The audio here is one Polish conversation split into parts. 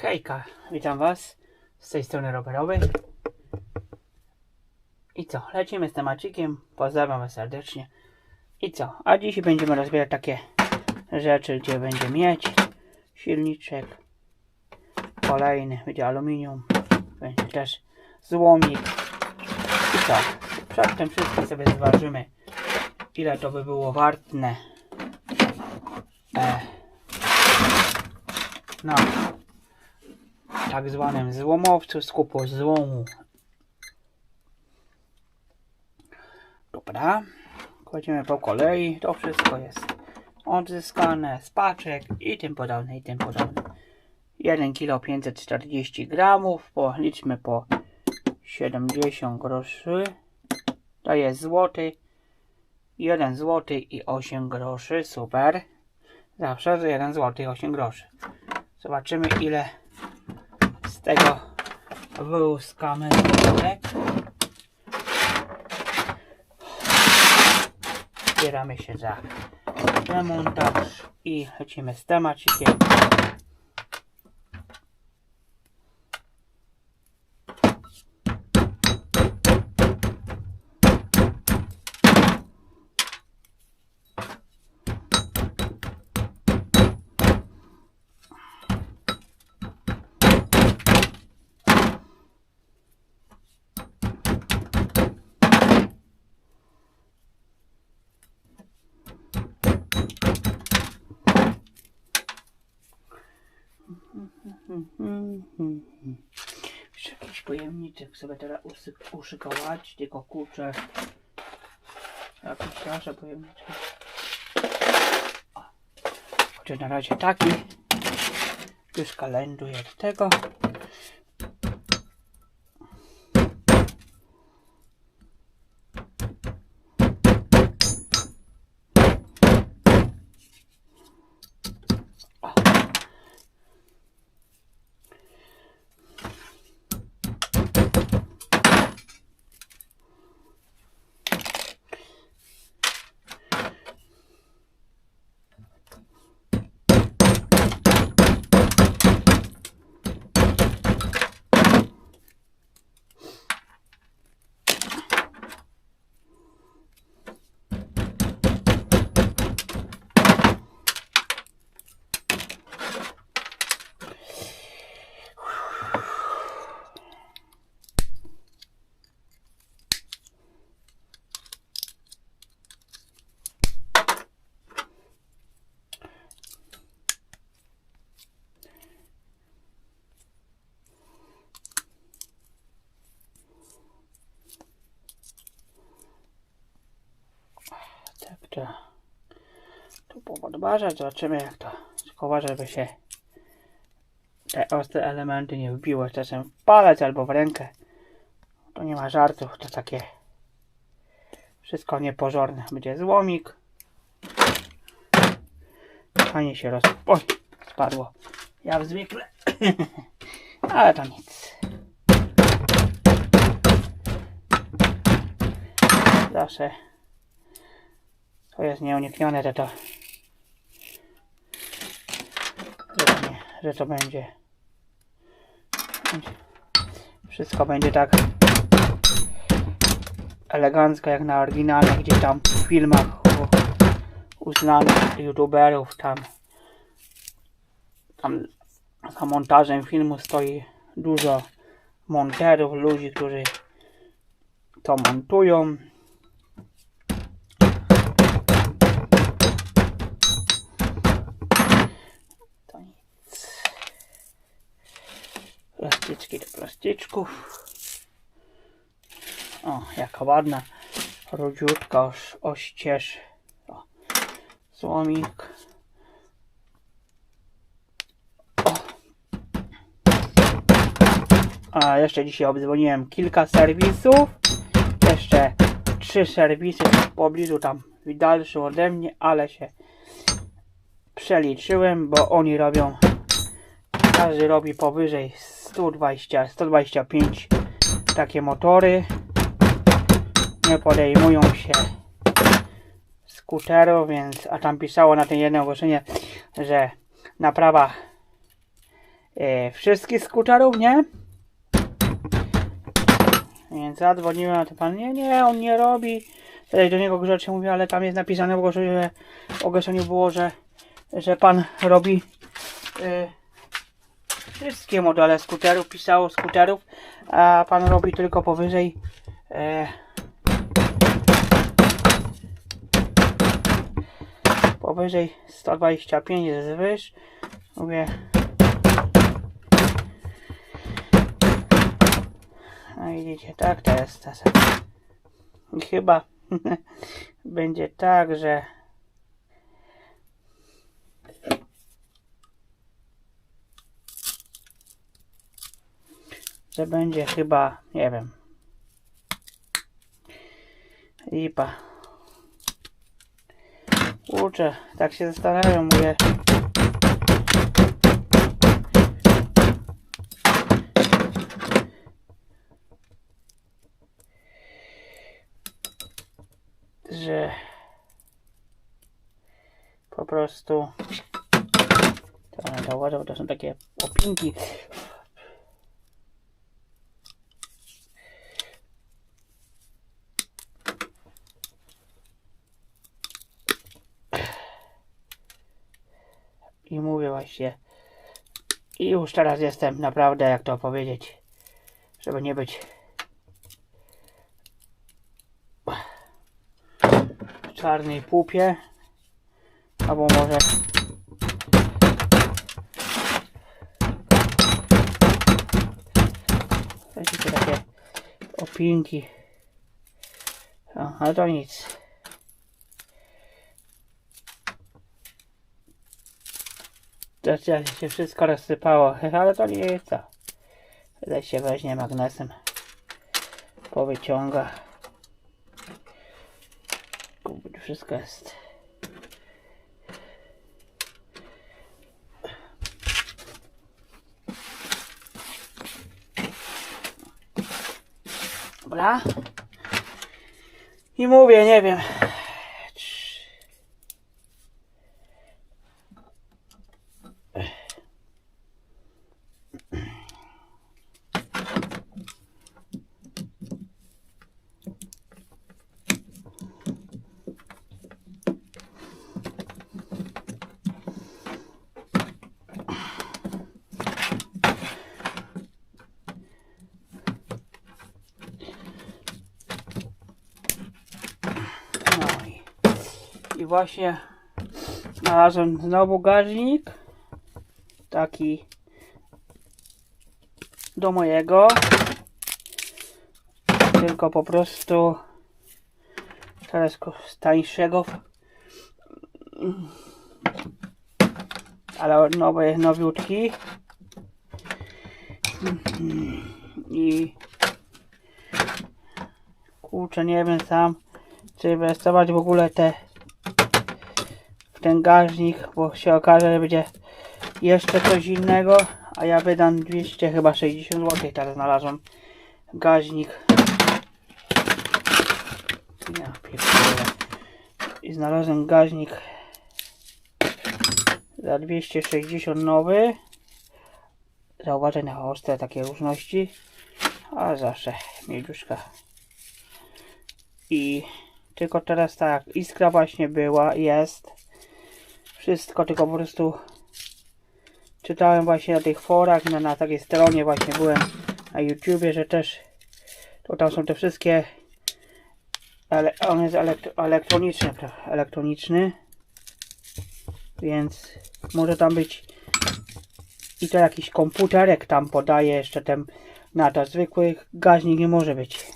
Hejka, witam Was z tej strony rowerowej. I co, lecimy z temacikiem. Pozdrawiam Was serdecznie. I co, a dziś będziemy rozbierać takie rzeczy, gdzie będzie miedź, silniczek, kolejny, będzie aluminium, będzie też złomik. I co, przed tym wszystkim sobie zważymy, ile to by było wartne. E, no, tak zwanym złomowcu, skupu złomu. Dobra, kładziemy po kolei, to wszystko jest odzyskane z paczek i tym podobne, i tym podobne. 1 kg 540 gramów, policzmy po 70 groszy, to jest złoty, 1 złoty i 8 groszy, super. Zawsze za 1 złoty i 8 groszy. Zobaczymy ile tego wyłuskamy złotek. Zbieramy się za demontaż i lecimy z temacikiem. Jeszcze jakiś pojemniczek sobie teraz uszykować, tylko kurczę. Jakiś nasze pojemniczek. O. Chociaż na razie taki. Już kalenduję do tego. Tak to. Podważać, zobaczymy jak to. Tylko żeby się te ostre elementy nie wbiły czasem w palec albo w rękę. To nie ma żartów, to takie wszystko nieporządne. Będzie złomik. Fajnie się roz... Oj, spadło. Jak zwykle. Ale to nic. Zawsze to jest nieuniknione, że to że to, nie, że to będzie, wszystko będzie tak elegancko jak na oryginale, gdzie tam w filmach uznanych youtuberów tam tam za montażem filmu stoi dużo monterów, ludzi, którzy to montują. To nic. Plastyczków. O, jaka ładna, rudziutka, oś, oścież. O, słomik. O. A jeszcze dzisiaj obdzwoniłem kilka serwisów. Jeszcze trzy serwisy w pobliżu tam dalszy ode mnie, ale się przeliczyłem, bo oni robią każdy robi powyżej 120, 125 takie motory nie podejmują się skuterów, więc a tam pisało na tym jedno ogłoszenie, że naprawa e, wszystkich skuterów, nie? Więc zadzwoniłem, a to pan, nie, nie, on nie robi. Wtedy do niego grzecznie mówię, ale tam jest napisane w ogłoszeniu, że w ogłoszeniu było, że, że pan robi e, wszystkie modele skuterów, pisało skuterów, a pan robi tylko powyżej e, powyżej 125 jest wyż. Mówię No widzicie, tak to jest czasem. Chyba będzie tak, że że będzie chyba, nie wiem. Lipa. Kurczę, tak się zastanawiam, mówię. Że po prostu to bo to są takie opinki. Właśnie. I już teraz jestem naprawdę, jak to powiedzieć, żeby nie być w czarnej pupie. Albo może takie opinki. No, ale to nic. Zaczyna się wszystko rozsypało, ale to nie jest to. Tyle się weźmie magnesem. Powyciąga. Wszystko jest. Dobra. I mówię, nie wiem. No i, i właśnie znalazłem znowu gaźnik. Taki do mojego. Tylko po prostu teraz z tańszego. Ale nowy, nowiutki. I kurczę, nie wiem sam czy inwestować w ogóle te gaźnik, bo się okaże, że będzie jeszcze coś innego, a ja wydam 200 chyba 60 zł teraz znalazłem gaźnik ja pierdolę. I znalazłem gaźnik za 260 nowy. Zauważaj na ostre takie różności. A zawsze miedziuszka. I tylko teraz tak, iskra właśnie była, jest. Wszystko, tylko po prostu czytałem właśnie na tych forach, na, na takiej stronie właśnie byłem na YouTubie, że też to tam są te wszystkie ale on jest elektro, elektroniczny, elektroniczny więc może tam być i to jakiś komputerek tam podaje jeszcze ten na to zwykły gaźnik nie może być.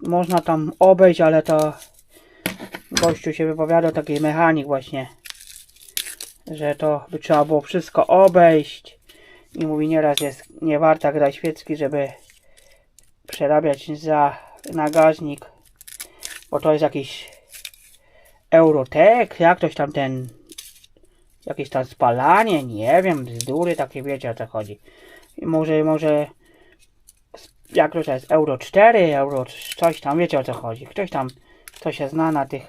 Można tam obejść, ale to gościu się wypowiadał, taki mechanik właśnie, że to by trzeba było wszystko obejść i mówi nieraz jest nie warta gra świecki, żeby przerabiać za nagaźnik, bo to jest jakiś Eurotech, jak ktoś tam ten jakieś tam spalanie, nie wiem, bzdury takie wiecie o co chodzi. I może, może jak to jest Euro 4, Euro coś tam, wiecie o co chodzi. Ktoś tam, kto się zna na tych,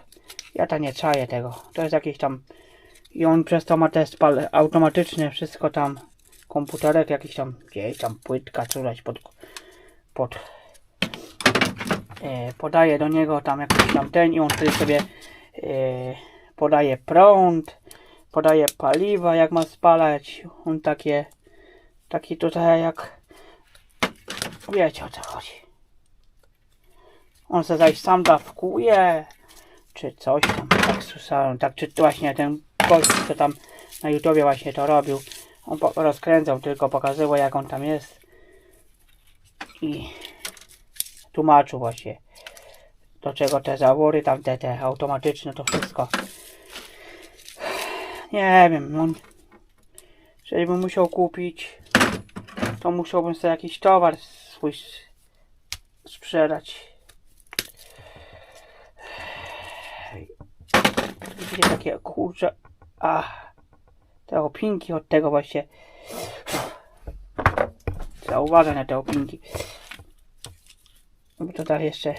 ja tam nie czaję tego. To jest jakieś tam i on przez to ma te spal automatyczne wszystko tam komputerek jakiś tam, gdzieś tam płytka, coś pod, pod e, podaje do niego tam jakiś tam ten i on wtedy sobie e, podaje prąd, podaje paliwa, jak ma spalać. On takie, taki tutaj jak, wiecie o co chodzi. On se zaś sam dawkuje, czy coś tam, tak tak, czy właśnie ten gość, co tam na YouTubie właśnie to robił, on rozkręcał, tylko pokazywał jak on tam jest i tłumaczył właśnie do czego te zawory, tam te, te automatyczne, to wszystko. Nie wiem, on, jeżeli bym musiał kupić, to musiałbym sobie jakiś towar swój sprzedać. Widzicie takie kurcze, a te opinki od tego właśnie. Zauważę na te opinki. Bo to tak jeszcze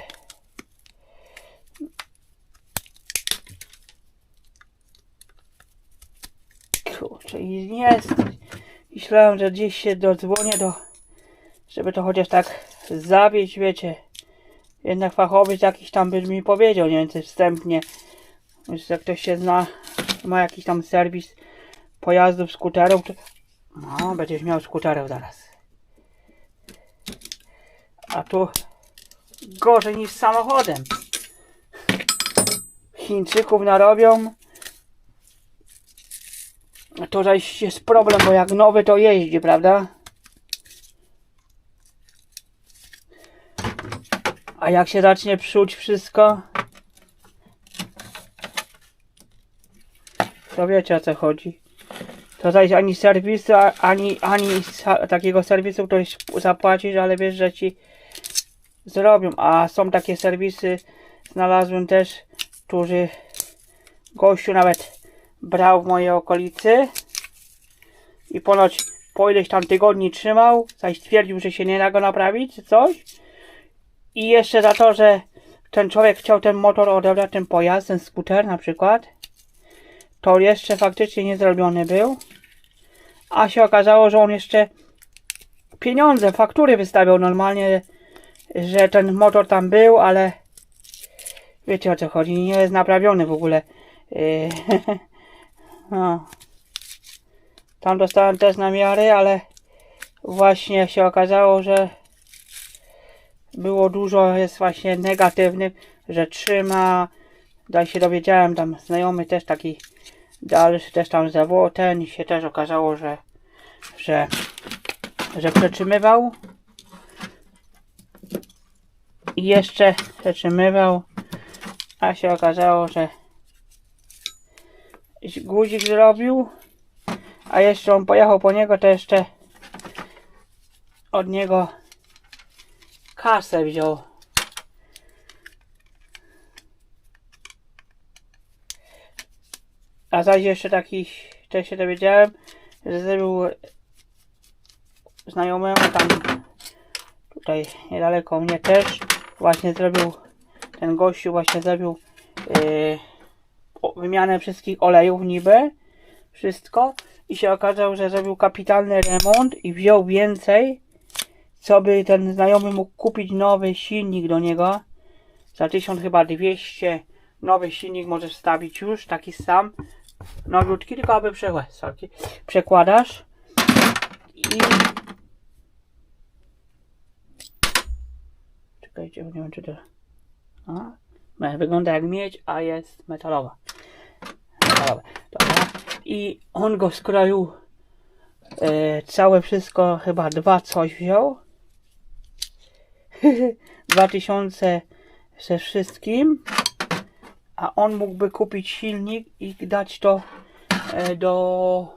Kurczę, i jest. Myślałem, że gdzieś się dodzwonię do... Żeby to chociaż tak zawieść, wiecie. Jednak fachowiec jakiś tam by mi powiedział, nie wiem, wstępnie. Więc jak ktoś się zna, ma jakiś tam serwis pojazdów, skuterów, to... No, będziesz miał skuterów zaraz. A tu gorzej niż z samochodem. Chińczyków narobią. To jest problem, bo jak nowy to jeździ, prawda? A jak się zacznie psuć wszystko, to wiecie o co chodzi. To zaś ani serwisu, ani, ani takiego serwisu ktoś zapłacisz, ale wiesz, że ci zrobią. A są takie serwisy, znalazłem też, którzy gościu nawet brał w mojej okolicy i ponoć po ileś tam tygodni trzymał, zaś stwierdził, że się nie da go naprawić, czy coś. I jeszcze za to, że ten człowiek chciał ten motor odebrać, ten pojazd, ten skuter na przykład, to jeszcze faktycznie nie zrobiony był. A się okazało, że on jeszcze pieniądze, faktury wystawiał normalnie, że ten motor tam był, ale wiecie o co chodzi, nie jest naprawiony w ogóle. Yy, no. Tam dostałem też namiary, ale właśnie się okazało, że było dużo, jest właśnie negatywnych, że trzyma. Daj się dowiedziałem, tam znajomy też taki dalszy też tam zawołał, ten się też okazało, że że, że przetrzymywał i jeszcze przetrzymywał, a się okazało, że guzik zrobił, a jeszcze on pojechał po niego, to jeszcze od niego kasę wziął. A zaś jeszcze taki, też się dowiedziałem, że zrobił znajomemu tam tutaj niedaleko mnie też właśnie zrobił ten gościu właśnie zrobił yy, wymianę wszystkich olejów niby, wszystko i się okazało, że zrobił kapitalny remont i wziął więcej, co by ten znajomy mógł kupić nowy silnik do niego. Za 1000 chyba 200 nowy silnik możesz wstawić już, taki sam nowiutki, tylko aby przekładasz i czekajcie, nie wiem czy to a, wygląda jak miedź, a jest metalowa Dobra. I on go skroił e, całe wszystko, chyba dwa coś wziął. 2000 ze wszystkim. A on mógłby kupić silnik i dać to e, do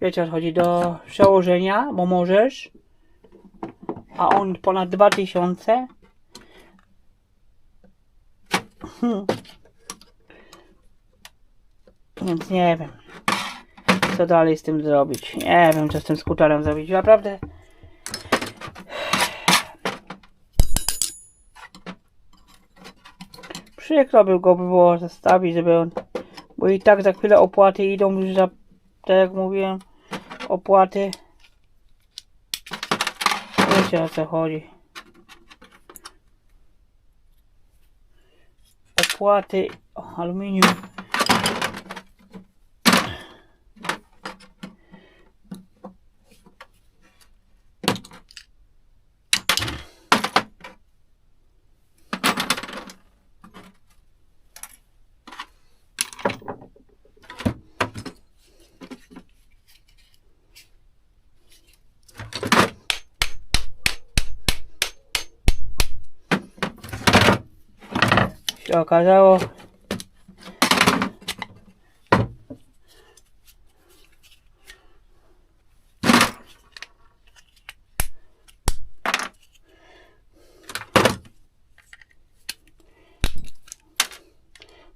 wiecie co chodzi, do przełożenia, bo możesz. A on ponad 2000. Hmm. Więc nie wiem, co dalej z tym zrobić. Nie wiem, co z tym skuterem zrobić. Naprawdę. Przykro by go było zostawić, żeby on. Bo i tak za chwilę opłaty idą już za, tak jak mówiłem, opłaty. Wiecie o co chodzi. Opłaty o, aluminium. Się okazało.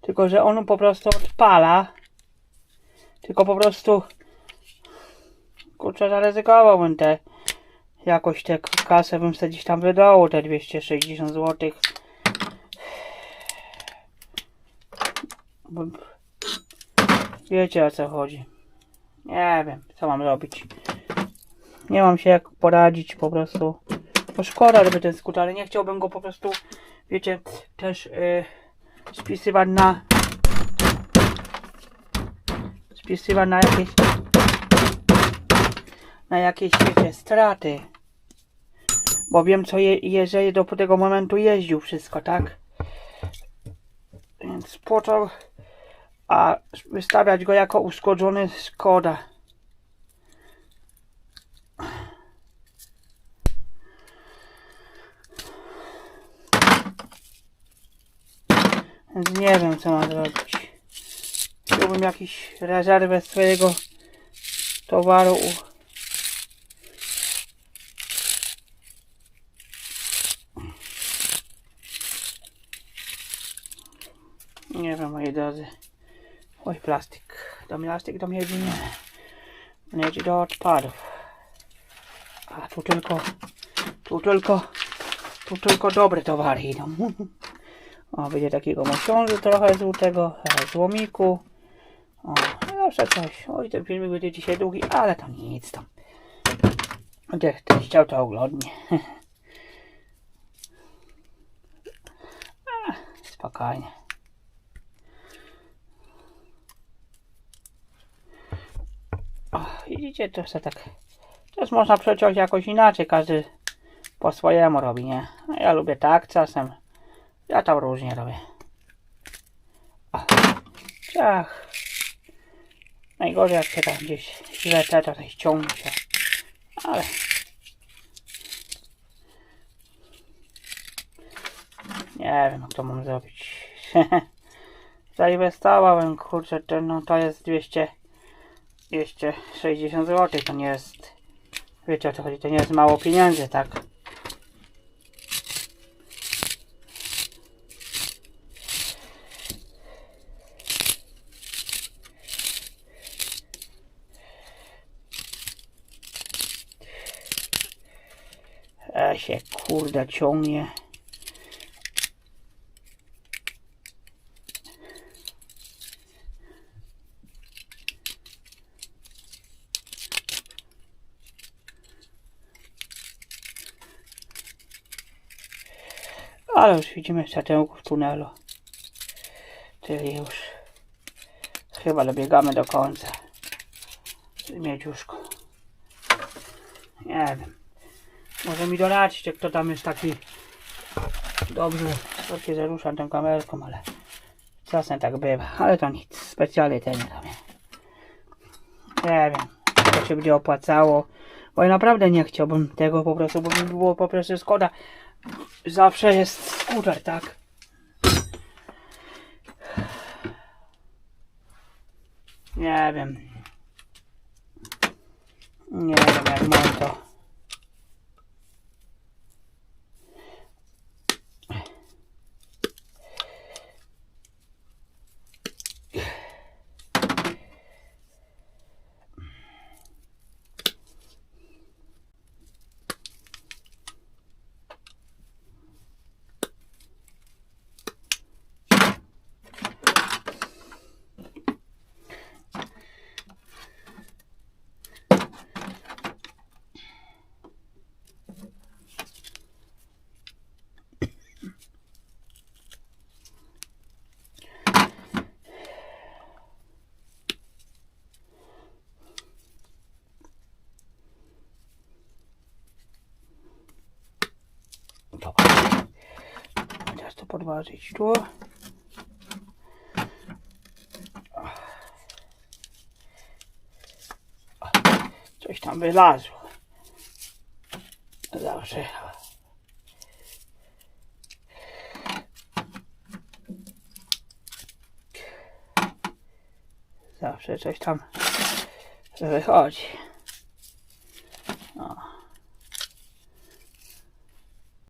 Tylko, że on po prostu odpala. Tylko po prostu kurczę zaryzykowałbym te jakoś tę kasę bym sobie gdzieś tam wydał te 260 zł. Wiecie o co chodzi. Nie wiem, co mam robić. Nie mam się jak poradzić po prostu. Bo szkoda, żeby ten skuter, ale nie chciałbym go po prostu, wiecie, też yy, spisywać na spisywać na jakieś na jakieś, wiecie, straty. Bo wiem, co je, jeżeli do tego momentu jeździł wszystko, tak? Więc po to, a wystawiać go jako uszkodzony szkoda. Więc nie wiem, co mam zrobić. Chciałbym jakiś rezerwę swojego towaru Nie wiem, moi drodzy. Oj, plastik. Do plastik do mnie nie. Idzie do odpadów. A tu tylko, tu tylko, tu tylko dobre towary idą. O, będzie takiego mosiądzu trochę złotego, e, złomiku. O, zawsze coś. Oj, ten filmik będzie dzisiaj długi, ale to nic tam. Będzie ktoś chciał to oglądnie. Spokojnie. O, widzicie, to się tak. Też można przeciąć jakoś inaczej, każdy po swojemu robi, nie? A ja lubię tak czasem. Ja tam różnie robię. O, ciach. Najgorzej jak się tam gdzieś źle te, to coś ciągnie się. Ale... Nie wiem, jak to mam zrobić. Zainwestowałem, kurczę, to, no to jest 200... 260 zł to nie jest. Wiecie o co chodzi, to nie jest mało pieniędzy, tak? E się kurde ciągnie. Ale już widzimy światełko w tunelu. Czyli już chyba dobiegamy do końca. Miedziuszko. Nie wiem. Może mi doradźcie, kto tam jest taki dobrze. Trochę zaruszam tą kamerką, ale czasem tak bywa. Ale to nic. Specjalnie ten nie robię. Nie wiem. To się będzie opłacało. Bo ja naprawdę nie chciałbym tego po prostu, bo mi było po prostu szkoda. Zawsze jest skuter, tak? Nie wiem. Nie wiem jak mam to. Podważyć tu. Coś tam wylazło. Zawsze. Zawsze coś tam wychodzi.